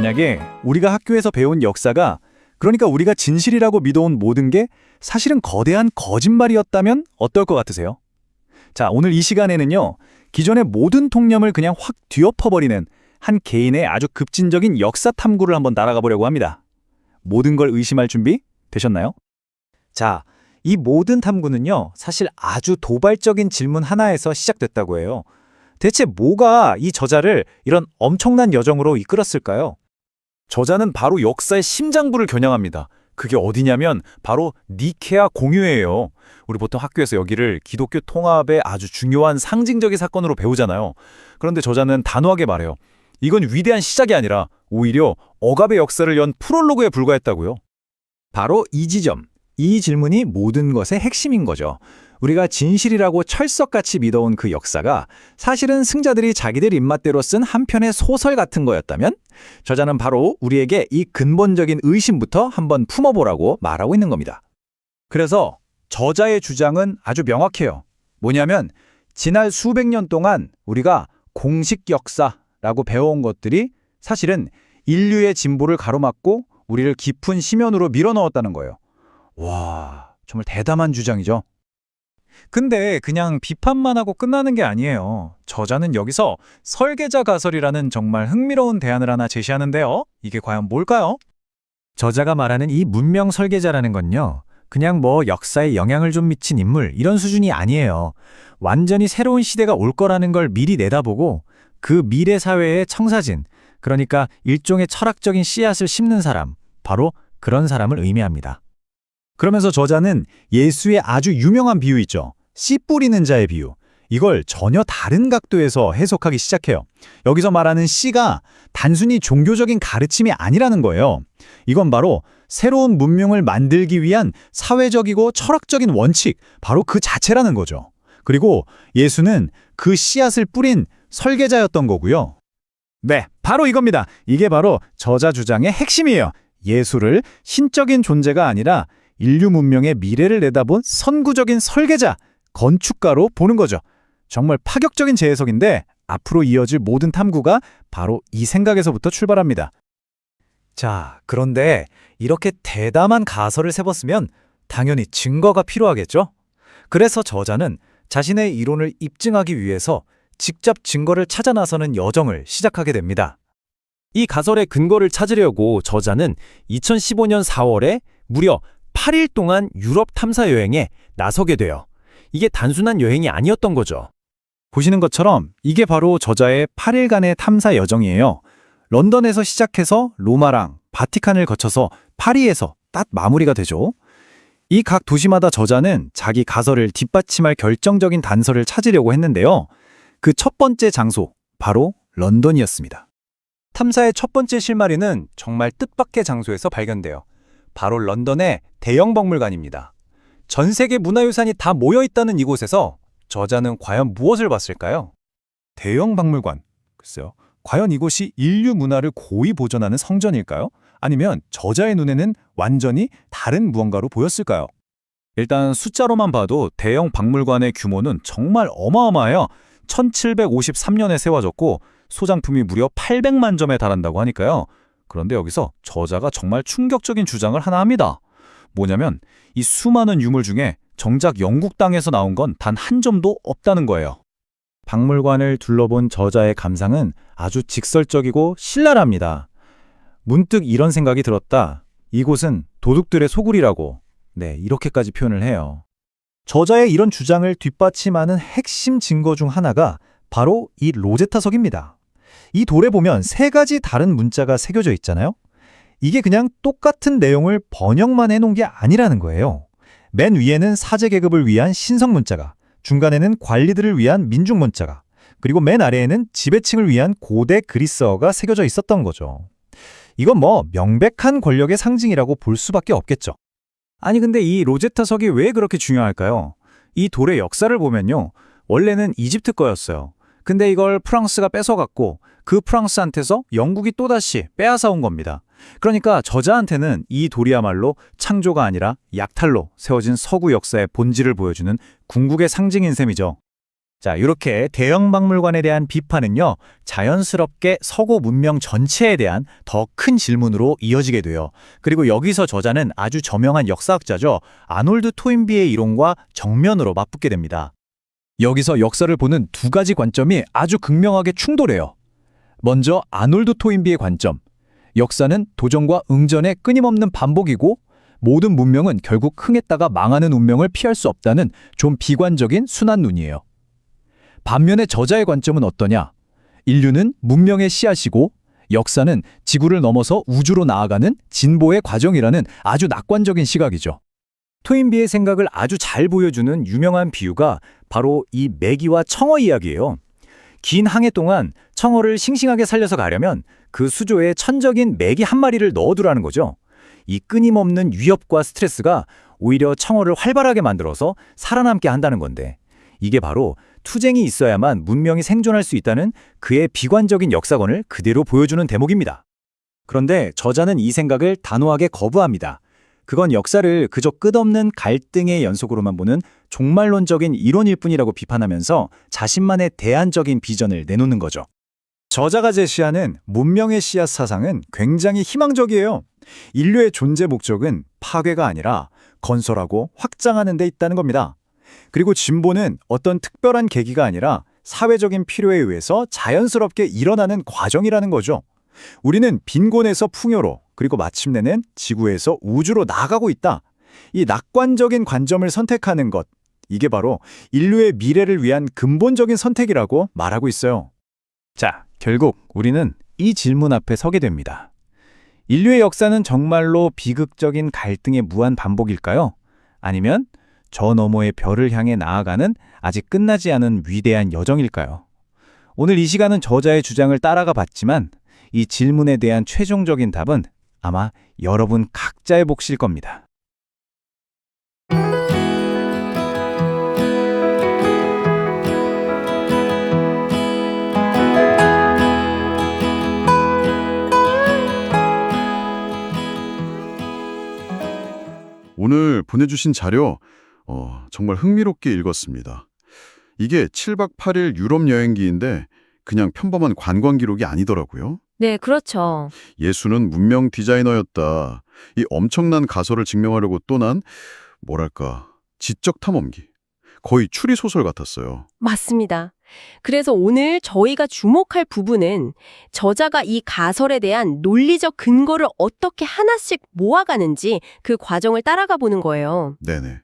만약에 우리가 학교에서 배운 역사가 그러니까 우리가 진실이라고 믿어온 모든 게 사실은 거대한 거짓말이었다면 어떨 것 같으세요? 자, 오늘 이 시간에는요. 기존의 모든 통념을 그냥 확 뒤엎어버리는 한 개인의 아주 급진적인 역사 탐구를 한번 따라가 보려고 합니다. 모든 걸 의심할 준비 되셨나요? 자, 이 모든 탐구는요, 사실 아주 도발적인 질문 하나에서 시작됐다고 해요. 대체 뭐가 이 저자를 이런 엄청난 여정으로 이끌었을까요? 저자는 바로 역사의 심장부를 겨냥합니다. 그게 어디냐면 바로 니케아 공유회예요. 우리 보통 학교에서 여기를 기독교 통합의 아주 중요한 상징적인 사건으로 배우잖아요. 그런데 저자는 단호하게 말해요. 이건 위대한 시작이 아니라 오히려 억압의 역사를 연 프롤로그에 불과했다고요. 바로 이 지점, 이 질문이 모든 것의 핵심인 거죠. 우리가 진실이라고 철석같이 믿어온 그 역사가 사실은 승자들이 자기들 입맛대로 쓴 한 편의 소설 같은 거였다면 저자는 바로 우리에게 이 근본적인 의심부터 한번 품어보라고 말하고 있는 겁니다. 그래서 저자의 주장은 아주 명확해요. 뭐냐면 지난 수백 년 동안 우리가 공식 역사라고 배워온 것들이 사실은 인류의 진보를 가로막고 우리를 깊은 심연으로 밀어넣었다는 거예요. 와, 정말 대담한 주장이죠. 근데 그냥 비판만 하고 끝나는 게 아니에요. 저자는 여기서 설계자 가설이라는 정말 흥미로운 대안을 하나 제시하는데요. 이게 과연 뭘까요? 저자가 말하는 이 문명 설계자라는 건요. 그냥 뭐 역사에 영향을 좀 미친 인물 이런 수준이 아니에요. 완전히 새로운 시대가 올 거라는 걸 미리 내다보고 그 미래 사회의 청사진, 그러니까 일종의 철학적인 씨앗을 심는 사람, 바로 그런 사람을 의미합니다. 그러면서 저자는 예수의 아주 유명한 비유 있죠. 씨 뿌리는 자의 비유. 이걸 전혀 다른 각도에서 해석하기 시작해요. 여기서 말하는 씨가 단순히 종교적인 가르침이 아니라는 거예요. 이건 바로 새로운 문명을 만들기 위한 사회적이고 철학적인 원칙, 바로 그 자체라는 거죠. 그리고 예수는 그 씨앗을 뿌린 설계자였던 거고요. 네, 바로 이겁니다. 이게 바로 저자 주장의 핵심이에요. 예수를 신적인 존재가 아니라 인류 문명의 미래를 내다본 선구적인 설계자, 건축가로 보는 거죠. 정말 파격적인 재해석인데 앞으로 이어질 모든 탐구가 바로 이 생각에서부터 출발합니다. 자, 그런데 이렇게 대담한 가설을 세웠으면 당연히 증거가 필요하겠죠? 그래서 저자는 자신의 이론을 입증하기 위해서 직접 증거를 찾아 나서는 여정을 시작하게 됩니다. 이 가설의 근거를 찾으려고 저자는 2015년 4월에 무려 8일 동안 유럽 탐사 여행에 나서게 돼요. 이게 단순한 여행이 아니었던 거죠. 보시는 것처럼 이게 바로 저자의 8일간의 탐사 여정이에요. 런던에서 시작해서 로마랑 바티칸을 거쳐서 파리에서 딱 마무리가 되죠. 이 각 도시마다 저자는 자기 가설을 뒷받침할 결정적인 단서를 찾으려고 했는데요. 그 첫 번째 장소, 바로 런던이었습니다. 탐사의 첫 번째 실마리는 정말 뜻밖의 장소에서 발견돼요. 바로 런던의 대형 박물관입니다. 전 세계 문화유산이 다 모여 있다는 이곳에서 저자는 과연 무엇을 봤을까요? 대형 박물관. 글쎄요. 과연 이곳이 인류 문화를 고이 보존하는 성전일까요? 아니면 저자의 눈에는 완전히 다른 무언가로 보였을까요? 일단 숫자로만 봐도 대형 박물관의 규모는 정말 어마어마해요. 1753년에 세워졌고 소장품이 무려 800만 점에 달한다고 하니까요. 그런데 여기서 저자가 정말 충격적인 주장을 하나 합니다. 뭐냐면 이 수많은 유물 중에 정작 영국 땅에서 나온 건 단 한 점도 없다는 거예요. 박물관을 둘러본 저자의 감상은 아주 직설적이고 신랄합니다. 문득 이런 생각이 들었다. 이곳은 도둑들의 소굴이라고. 네, 이렇게까지 표현을 해요. 저자의 이런 주장을 뒷받침하는 핵심 증거 중 하나가 바로 이 로제타석입니다. 이 돌에 보면 세 가지 다른 문자가 새겨져 있잖아요. 이게 그냥 똑같은 내용을 번역만 해놓은 게 아니라는 거예요. 맨 위에는 사제 계급을 위한 신성 문자가, 중간에는 관리들을 위한 민중 문자가, 그리고 맨 아래에는 지배층을 위한 고대 그리스어가 새겨져 있었던 거죠. 이건 뭐 명백한 권력의 상징이라고 볼 수밖에 없겠죠. 아니 근데 이 로제타석이 왜 그렇게 중요할까요? 이 돌의 역사를 보면요. 원래는 이집트 거였어요. 근데 이걸 프랑스가 뺏어갔고 그 프랑스한테서 영국이 또다시 빼앗아온 겁니다. 그러니까 저자한테는 이 돌이야말로 창조가 아니라 약탈로 세워진 서구 역사의 본질을 보여주는 궁극의 상징인 셈이죠. 자, 이렇게 대형 박물관에 대한 비판은요, 자연스럽게 서구 문명 전체에 대한 더 큰 질문으로 이어지게 돼요. 그리고 여기서 저자는 아주 저명한 역사학자죠. 아놀드 토인비의 이론과 정면으로 맞붙게 됩니다. 여기서 역사를 보는 두 가지 관점이 아주 극명하게 충돌해요. 먼저 아놀드 토인비의 관점. 역사는 도전과 응전의 끊임없는 반복이고 모든 문명은 결국 흥했다가 망하는 운명을 피할 수 없다는 좀 비관적인 순한 눈이에요. 반면에 저자의 관점은 어떠냐? 인류는 문명의 씨앗이고 역사는 지구를 넘어서 우주로 나아가는 진보의 과정이라는 아주 낙관적인 시각이죠. 토인비의 생각을 아주 잘 보여주는 유명한 비유가 바로 이 메기와 청어 이야기예요. 긴 항해 동안 청어를 싱싱하게 살려서 가려면 그 수조에 천적인 메기 한 마리를 넣어두라는 거죠. 이 끊임없는 위협과 스트레스가 오히려 청어를 활발하게 만들어서 살아남게 한다는 건데 이게 바로 투쟁이 있어야만 문명이 생존할 수 있다는 그의 비관적인 역사관을 그대로 보여주는 대목입니다. 그런데 저자는 이 생각을 단호하게 거부합니다. 그건 역사를 그저 끝없는 갈등의 연속으로만 보는 종말론적인 이론일 뿐이라고 비판하면서 자신만의 대안적인 비전을 내놓는 거죠. 저자가 제시하는 문명의 씨앗 사상은 굉장히 희망적이에요. 인류의 존재 목적은 파괴가 아니라 건설하고 확장하는 데 있다는 겁니다. 그리고 진보는 어떤 특별한 계기가 아니라 사회적인 필요에 의해서 자연스럽게 일어나는 과정이라는 거죠. 우리는 빈곤에서 풍요로 그리고 마침내는 지구에서 우주로 나가고 있다. 이 낙관적인 관점을 선택하는 것, 이게 바로 인류의 미래를 위한 근본적인 선택이라고 말하고 있어요. 자, 결국 우리는 이 질문 앞에 서게 됩니다. 인류의 역사는 정말로 비극적인 갈등의 무한 반복일까요? 아니면 저 너머의 별을 향해 나아가는 아직 끝나지 않은 위대한 여정일까요? 오늘 이 시간은 저자의 주장을 따라가 봤지만 이 질문에 대한 최종적인 답은 아마 여러분 각자의 몫일 겁니다. 오늘 보내주신 자료 어, 정말 흥미롭게 읽었습니다. 이게 7박 8일 유럽 여행기인데 그냥 평범한 관광 기록이 아니더라고요. 네, 그렇죠. 예수는 문명 디자이너였다. 이 엄청난 가설을 증명하려고 떠난 뭐랄까 지적 탐험기. 거의 추리 소설 같았어요. 맞습니다. 그래서 오늘 저희가 주목할 부분은 저자가 이 가설에 대한 논리적 근거를 어떻게 하나씩 모아가는지 그 과정을 따라가 보는 거예요. 네네.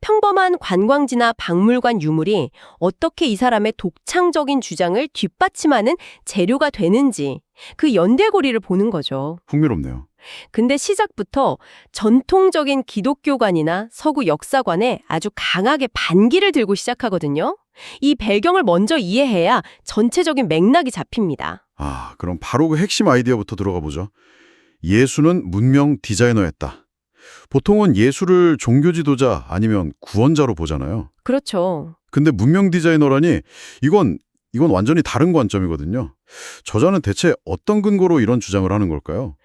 평범한 관광지나 박물관 유물이 어떻게 이 사람의 독창적인 주장을 뒷받침하는 재료가 되는지 그 연대고리를 보는 거죠. 흥미롭네요. 근데 시작부터 전통적인 기독교관이나 서구 역사관에 아주 강하게 반기를 들고 시작하거든요. 이 배경을 먼저 이해해야 전체적인 맥락이 잡힙니다. 아, 그럼 바로 그 핵심 아이디어부터 들어가 보죠. 예수는 문명 디자이너였다. 보통은 예수를 종교 지도자 아니면 구원자로 보잖아요. 그렇죠. 근데 문명 디자이너라니 이건 이건 완전히 다른 관점이거든요. 저자는 대체 어떤 근거로 이런 주장을 하는 걸까요?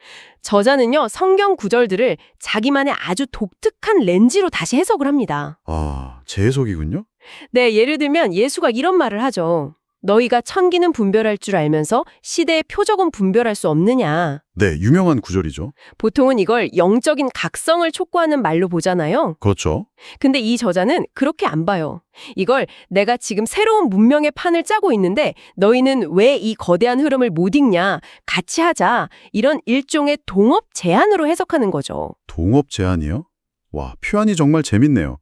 저자는요, 성경 구절들을 자기만의 아주 독특한 렌즈로 다시 해석을 합니다. 아, 제 해석이군요. 네, 예를 들면 예수가 이런 말을 하죠. 너희가 천기는 분별할 줄 알면서 시대의 표적은 분별할 수 없느냐. 네, 유명한 구절이죠. 보통은 이걸 영적인 각성을 촉구하는 말로 보잖아요. 그렇죠. 근데 이 저자는 그렇게 안 봐요. 이걸 내가 지금 새로운 문명의 판을 짜고 있는데 너희는 왜 이 거대한 흐름을 못 읽냐? 같이 하자. 이런 일종의 동업 제안으로 해석하는 거죠. 동업 제안이요? 와, 표현이 정말 재밌네요.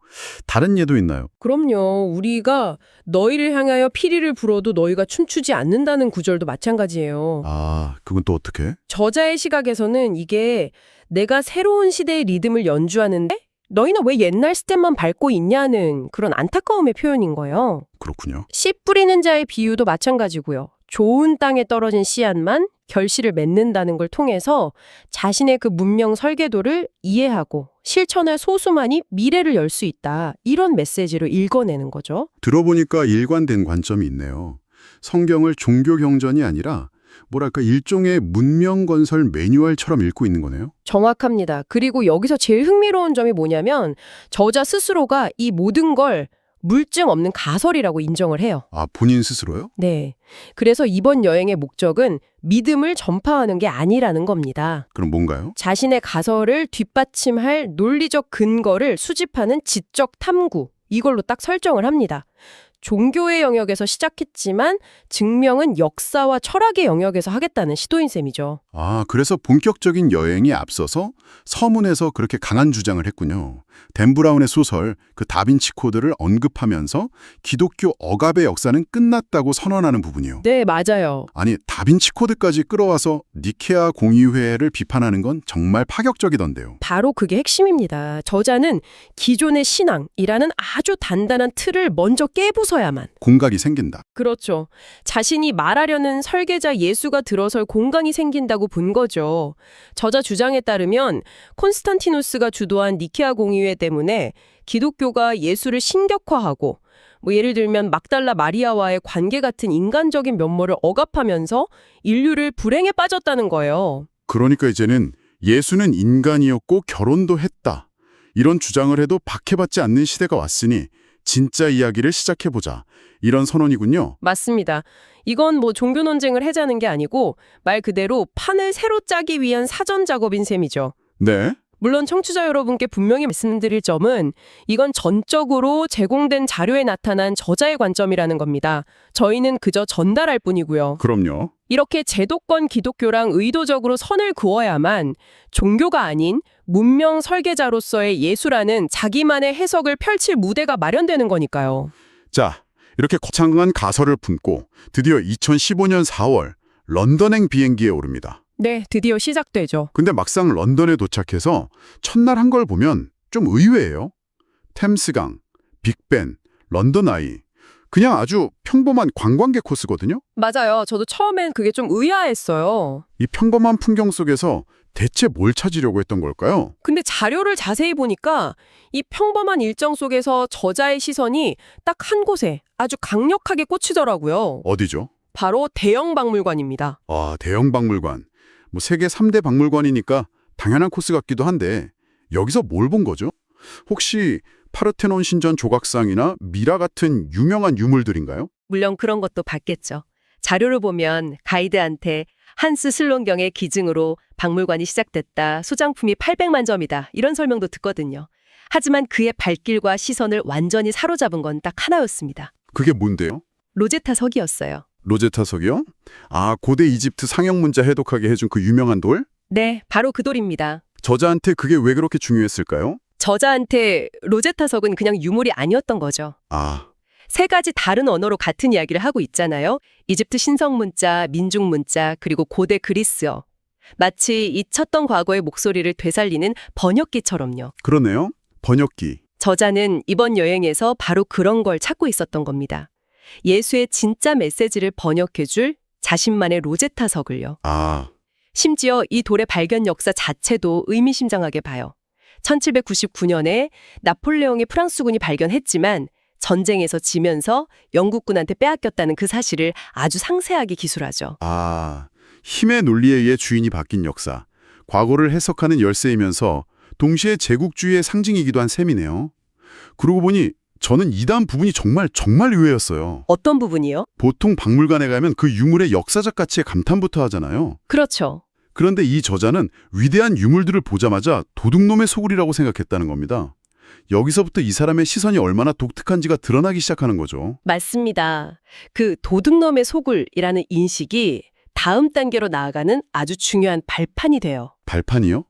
다른 예도 있나요? 그럼요. 우리가 너희를 향하여 피리를 불어도 너희가 춤추지 않는다는 구절도 마찬가지예요. 아, 그건 또 어떻게? 저자의 시각에서는 이게 내가 새로운 시대의 리듬을 연주하는데 너희는 왜 옛날 스텝만 밟고 있냐는 그런 안타까움의 표현인 거예요. 그렇군요. 씨 뿌리는 자의 비유도 마찬가지고요. 좋은 땅에 떨어진 씨앗만 결실을 맺는다는 걸 통해서 자신의 그 문명 설계도를 이해하고 실천할 소수만이 미래를 열 수 있다. 이런 메시지로 읽어내는 거죠. 들어보니까 일관된 관점이 있네요. 성경을 종교 경전이 아니라 뭐랄까 일종의 문명 건설 매뉴얼처럼 읽고 있는 거네요. 정확합니다. 그리고 여기서 제일 흥미로운 점이 뭐냐면 저자 스스로가 이 모든 걸 물증 없는 가설이라고 인정을 해요. 아, 본인 스스로요? 네. 그래서 이번 여행의 목적은 믿음을 전파하는 게 아니라는 겁니다. 그럼 뭔가요? 자신의 가설을 뒷받침할 논리적 근거를 수집하는 지적 탐구. 이걸로 딱 설정을 합니다. 종교의 영역에서 시작했지만 증명은 역사와 철학의 영역에서 하겠다는 시도인 셈이죠. 아, 그래서 본격적인 여행에 앞서서 서문에서 그렇게 강한 주장을 했군요. 댄 브라운의 소설 그 다빈치 코드를 언급하면서 기독교 억압의 역사는 끝났다고 선언하는 부분이요. 네, 맞아요. 아니, 다빈치 코드까지 끌어와서 니케아 공의회를 비판하는 건 정말 파격적이던데요. 바로 그게 핵심입니다. 저자는 기존의 신앙이라는 아주 단단한 틀을 먼저 깨부숴야만. 공각이 생긴다. 그렇죠. 자신이 말하려는 설계자 예수가 들어설 공간이 생긴다고 본 거죠. 저자 주장에 따르면 콘스탄티누스가 주도한 니케아 공의회 때문에 기독교가 예수를 신격화하고 뭐 예를 들면 막달라 마리아와의 관계 같은 인간적인 면모를 억압하면서 인류를 불행에 빠졌다는 거예요. 그러니까 이제는 예수는 인간이었고 결혼도 했다. 이런 주장을 해도 박해받지 않는 시대가 왔으니 진짜 이야기를 시작해보자. 이런 선언이군요. 맞습니다. 이건 뭐 종교 논쟁을 해자는 게 아니고 말 그대로 판을 새로 짜기 위한 사전 작업인 셈이죠. 네. 물론 청취자 여러분께 분명히 말씀드릴 점은 이건 전적으로 제공된 자료에 나타난 저자의 관점이라는 겁니다. 저희는 그저 전달할 뿐이고요. 그럼요. 이렇게 제도권 기독교랑 의도적으로 선을 그어야만 종교가 아닌 문명 설계자로서의 예수라는 자기만의 해석을 펼칠 무대가 마련되는 거니까요. 자, 이렇게 거창한 가설을 품고 드디어 2015년 4월 런던행 비행기에 오릅니다. 네, 드디어 시작되죠. 근데 막상 런던에 도착해서 첫날 한 걸 보면 좀 의외예요. 템스강, 빅벤, 런던 아이. 그냥 아주 평범한 관광객 코스거든요. 맞아요. 저도 처음엔 그게 좀 의아했어요. 이 평범한 풍경 속에서 대체 뭘 찾으려고 했던 걸까요? 근데 자료를 자세히 보니까 이 평범한 일정 속에서 저자의 시선이 딱 한 곳에 아주 강력하게 꽂히더라고요. 어디죠? 바로 대형 박물관입니다. 아, 대형 박물관. 뭐 세계 3대 박물관이니까 당연한 코스 같기도 한데 여기서 뭘 본 거죠? 혹시 파르테논 신전 조각상이나 미라 같은 유명한 유물들인가요? 물론 그런 것도 봤겠죠. 자료를 보면 가이드한테 한스 슬론경의 기증으로 박물관이 시작됐다. 소장품이 800만 점이다. 이런 설명도 듣거든요. 하지만 그의 발길과 시선을 완전히 사로잡은 건 딱 하나였습니다. 그게 뭔데요? 로제타 석이었어요. 로제타석이요? 아, 고대 이집트 상형 문자 해독하게 해준 그 유명한 돌? 네, 바로 그 돌입니다. 저자한테 그게 왜 그렇게 중요했을까요? 저자한테 로제타석은 그냥 유물이 아니었던 거죠. 아, 세 가지 다른 언어로 같은 이야기를 하고 있잖아요. 이집트 신성 문자, 민중 문자, 그리고 고대 그리스어. 마치 잊혔던 과거의 목소리를 되살리는 번역기처럼요. 그러네요. 번역기. 저자는 이번 여행에서 바로 그런 걸 찾고 있었던 겁니다. 예수의 진짜 메시지를 번역해줄 자신만의 로제타석을요. 아, 심지어 이 돌의 발견 역사 자체도 의미심장하게 봐요. 1799년에 나폴레옹이 프랑스군이 발견했지만 전쟁에서 지면서 영국군한테 빼앗겼다는 그 사실을 아주 상세하게 기술하죠. 아, 힘의 논리에 의해 주인이 바뀐 역사. 과거를 해석하는 열쇠이면서 동시에 제국주의의 상징이기도 한 셈이네요. 그러고 보니 저는 이단 부분이 정말 정말 의외였어요. 어떤 부분이요? 보통 박물관에 가면 그 유물의 역사적 가치에 감탄부터 하잖아요. 그렇죠. 그런데 이 저자는 위대한 유물들을 보자마자 도둑놈의 소굴이라고 생각했다는 겁니다. 여기서부터 이 사람의 시선이 얼마나 독특한지가 드러나기 시작하는 거죠. 맞습니다. 그 도둑놈의 소굴이라는 인식이 다음 단계로 나아가는 아주 중요한 발판이 돼요. 발판이요?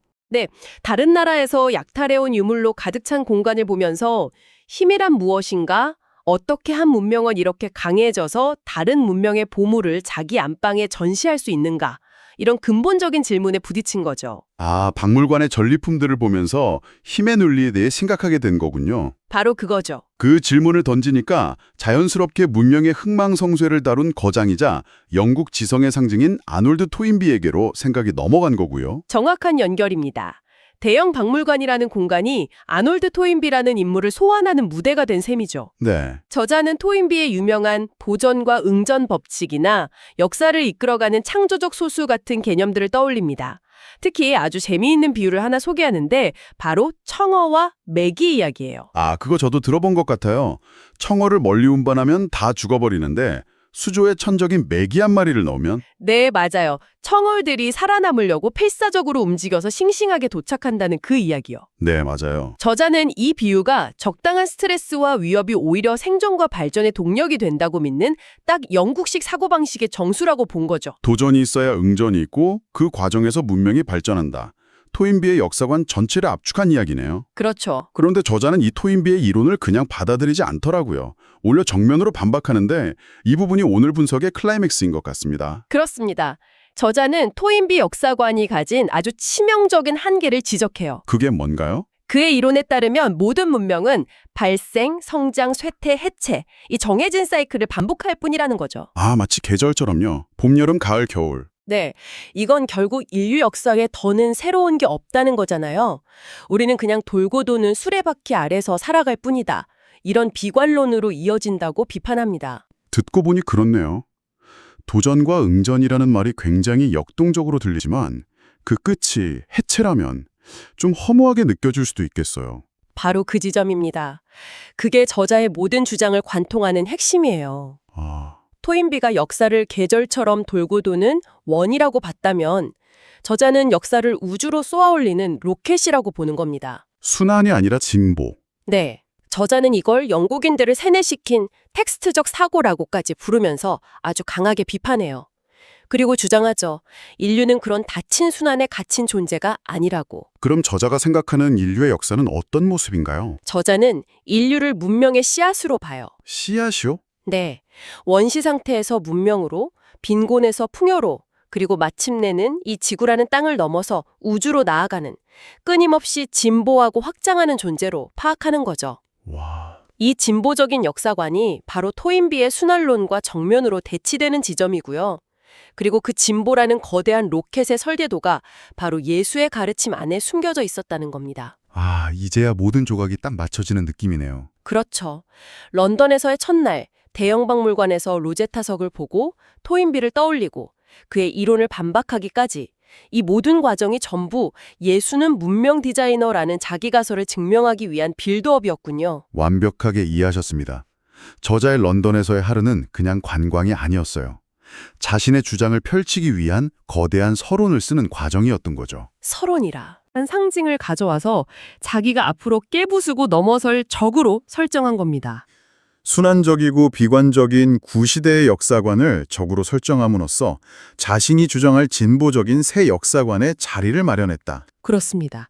다른 나라에서 약탈해온 유물로 가득 찬 공간을 보면서 힘이란 무엇인가? 어떻게 한 문명은 이렇게 강해져서 다른 문명의 보물을 자기 안방에 전시할 수 있는가? 이런 근본적인 질문에 부딪힌 거죠. 아, 박물관의 전리품들을 보면서 힘의 논리에 대해 심각하게 된 거군요. 바로 그거죠. 그 질문을 던지니까 자연스럽게 문명의 흥망성쇠를 다룬 거장이자 영국 지성의 상징인 아놀드 토인비에게로 생각이 넘어간 거고요. 정확한 연결입니다. 대형 박물관이라는 공간이 아놀드 토인비라는 인물을 소환하는 무대가 된 셈이죠. 네. 저자는 토인비의 유명한 보전과 응전 법칙이나 역사를 이끌어가는 창조적 소수 같은 개념들을 떠올립니다. 특히 아주 재미있는 비유를 하나 소개하는데 바로 청어와 메기 이야기예요. 아, 그거 저도 들어본 것 같아요. 청어를 멀리 운반하면 다 죽어버리는데 수조에 천적인 메기 한 마리를 넣으면 네, 맞아요. 청어들이 살아남으려고 필사적으로 움직여서 싱싱하게 도착한다는 그 이야기요. 네, 맞아요. 저자는 이 비유가 적당한 스트레스와 위협이 오히려 생존과 발전의 동력이 된다고 믿는 딱 영국식 사고방식의 정수라고 본 거죠. 도전이 있어야 응전이 있고 그 과정에서 문명이 발전한다. 토인비의 역사관 전체를 압축한 이야기네요. 그렇죠. 그런데 저자는 이 토인비의 이론을 그냥 받아들이지 않더라고요. 오히려 정면으로 반박하는데 이 부분이 오늘 분석의 클라이맥스인 것 같습니다. 그렇습니다. 저자는 토인비 역사관이 가진 아주 치명적인 한계를 지적해요. 그게 뭔가요? 그의 이론에 따르면 모든 문명은 발생, 성장, 쇠퇴, 해체, 이 정해진 사이클을 반복할 뿐이라는 거죠. 아, 마치 계절처럼요. 봄, 여름, 가을, 겨울. 네, 이건 결국 인류 역사에 더는 새로운 게 없다는 거잖아요. 우리는 그냥 돌고 도는 수레바퀴 아래서 살아갈 뿐이다. 이런 비관론으로 이어진다고 비판합니다. 듣고 보니 그렇네요. 도전과 응전이라는 말이 굉장히 역동적으로 들리지만 그 끝이 해체라면 좀 허무하게 느껴질 수도 있겠어요. 바로 그 지점입니다. 그게 저자의 모든 주장을 관통하는 핵심이에요. 아, 토인비가 역사를 계절처럼 돌고 도는 원이라고 봤다면 저자는 역사를 우주로 쏘아올리는 로켓이라고 보는 겁니다. 순환이 아니라 진보. 네. 저자는 이걸 영국인들을 세뇌시킨 텍스트적 사고라고까지 부르면서 아주 강하게 비판해요. 그리고 주장하죠. 인류는 그런 닫힌 순환에 갇힌 존재가 아니라고. 그럼 저자가 생각하는 인류의 역사는 어떤 모습인가요? 저자는 인류를 문명의 씨앗으로 봐요. 씨앗이요? 네. 원시 상태에서 문명으로, 빈곤에서 풍요로, 그리고 마침내는 이 지구라는 땅을 넘어서 우주로 나아가는 끊임없이 진보하고 확장하는 존재로 파악하는 거죠. 와, 이 진보적인 역사관이 바로 토인비의 순환론과 정면으로 대치되는 지점이고요. 그리고 그 진보라는 거대한 로켓의 설계도가 바로 예수의 가르침 안에 숨겨져 있었다는 겁니다. 아, 이제야 모든 조각이 딱 맞춰지는 느낌이네요. 그렇죠. 런던에서의 첫날 대형 박물관에서 로제타석을 보고 토인비를 떠올리고 그의 이론을 반박하기까지 이 모든 과정이 전부 예수는 문명 디자이너라는 자기 가설을 증명하기 위한 빌드업이었군요. 완벽하게 이해하셨습니다. 저자의 런던에서의 하루는 그냥 관광이 아니었어요. 자신의 주장을 펼치기 위한 거대한 서론을 쓰는 과정이었던 거죠. 서론이라 한 상징을 가져와서 자기가 앞으로 깨부수고 넘어설 적으로 설정한 겁니다. 순환적이고 비관적인 구시대의 역사관을 적으로 설정함으로써 자신이 주장할 진보적인 새 역사관의 자리를 마련했다. 그렇습니다.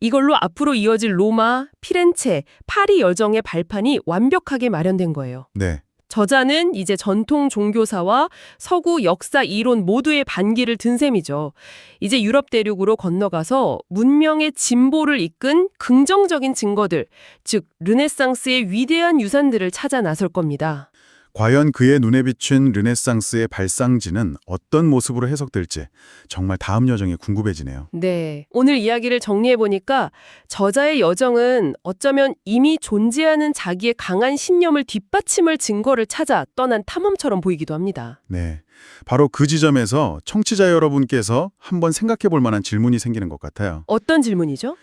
이걸로 앞으로 이어질 로마, 피렌체, 파리 여정의 발판이 완벽하게 마련된 거예요. 네. 저자는 이제 전통 종교사와 서구 역사 이론 모두의 반기를 든 셈이죠. 이제 유럽 대륙으로 건너가서 문명의 진보를 이끈 긍정적인 증거들, 즉 르네상스의 위대한 유산들을 찾아 나설 겁니다. 과연 그의 눈에 비춘 르네상스의 발상지는 어떤 모습으로 해석될지 정말 다음 여정이 궁금해지네요. 네. 오늘 이야기를 정리해보니까 저자의 여정은 어쩌면 이미 존재하는 자기의 강한 신념을 뒷받침할 증거를 찾아 떠난 탐험처럼 보이기도 합니다. 네. 바로 그 지점에서 청취자 여러분께서 한번 생각해 볼 만한 질문이 생기는 것 같아요. 어떤 질문이죠?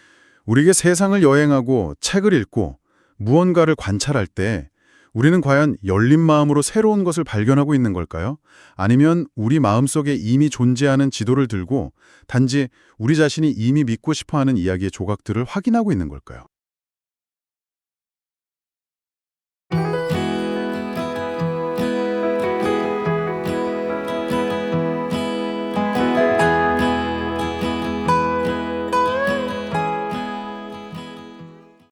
우리에게 세상을 여행하고 책을 읽고 무언가를 관찰할 때 우리는 과연 열린 마음으로 새로운 것을 발견하고 있는 걸까요? 아니면 우리 마음속에 이미 존재하는 지도를 들고 단지 우리 자신이 이미 믿고 싶어하는 이야기의 조각들을 확인하고 있는 걸까요?